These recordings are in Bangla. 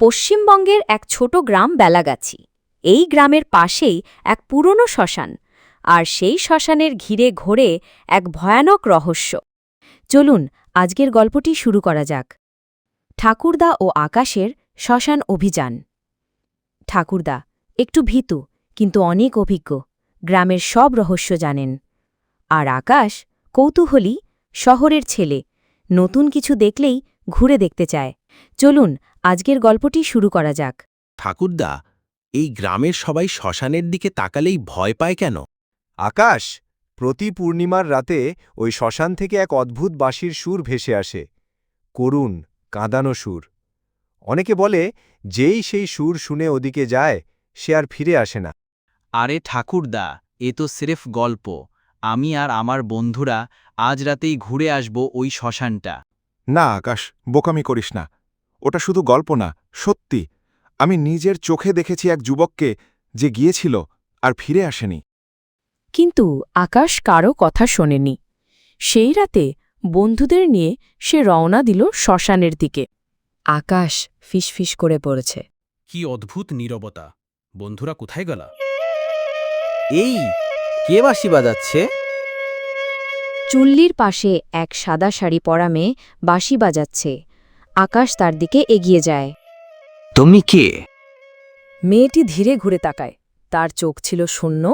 পশ্চিমবঙ্গের এক ছোট গ্রাম বেলাগাছি। এই গ্রামের পাশেই এক পুরনো শ্মশান, আর সেই শ্মশানের ঘিরে ঘোরে এক ভয়ানক রহস্য। চলুন, আজকের গল্পটি শুরু করা যাক। ঠাকুরদা ও আকাশের শ্মশান অভিযান। ঠাকুরদা, একটু ভীতু, কিন্তু অনেক অভিজ্ঞ। গ্রামের সব রহস্য জানেন। আর আকাশ, কৌতূহলী, শহরের ছেলে। নতুন কিছু দেখলেই ঘুরে দেখতে চায়। চলুন আজকের গল্পটি শুরু করা যাক। ঠাকুরদা এই গ্রামের সবাই শ্মশানের দিকে তাকালেই ভয় পায় কেন? আকাশ প্রতি পূর্ণিমার রাতে ওই শ্মশান থেকে এক অদ্ভুত বাঁশির সুর ভেসে আসে। করুণ কাঁদানো সুর। অনেকে বলে যেই সেই সুর শুনে ওদিকে যায় সে আর ফিরে আসে না। আরে ঠাকুরদা এ তো সিরেফ গল্প। আমি আর আমার বন্ধুরা আজ রাতেই ঘুরে আসব ওই শ্মশানটা। না আকাশ বোকামি করিস না। ওটা শুধু গল্প না সত্যি। আমি নিজের চোখে দেখেছি এক যুবককে যে গিয়েছিল আর ফিরে আসেনি। কিন্তু আকাশ কারও কথা শোনেনি। সেই রাতে বন্ধুদের নিয়ে সে রওনা দিল শ্মশানের দিকে। আকাশ ফিসফিস করে পড়েছে। কি অদ্ভুত নীরবতা। বন্ধুরা কোথায় গেল? এই কে বাসি বাজাচ্ছে? চুল্লির পাশে এক সাদা শাড়ি পরা মেয়ে বাঁশি বাজাচ্ছে। আকাশ তার দিকে এগিয়ে যায়। তুমি কে? মেয়েটি ধীরে ঘুরে তাকায়। তার চোখ ছিল শূন্য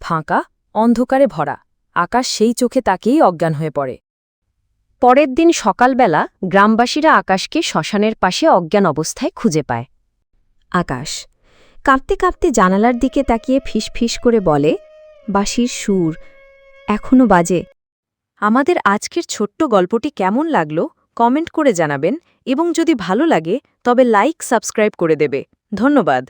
ফাঁকা অন্ধকারে ভরা। আকাশ সেই চোখে তাকিয়েই অজ্ঞান হয়ে পড়ে। পরের দিন সকালবেলা গ্রামবাসীরা আকাশকে শ্মশানের পাশে অজ্ঞান অবস্থায় খুঁজে পায়। আকাশ কাঁপতে কাঁপতে জানালার দিকে তাকিয়ে ফিস ফিস করে বলে বাঁশির সুর এখনও বাজে। আমাদের আজকের ছোট্ট গল্পটি কেমন লাগল? কমেন্ট করে জানাবেন এবং যদি ভালো লাগে তবে লাইক সাবস্ক্রাইব করে দেবে। ধন্যবাদ।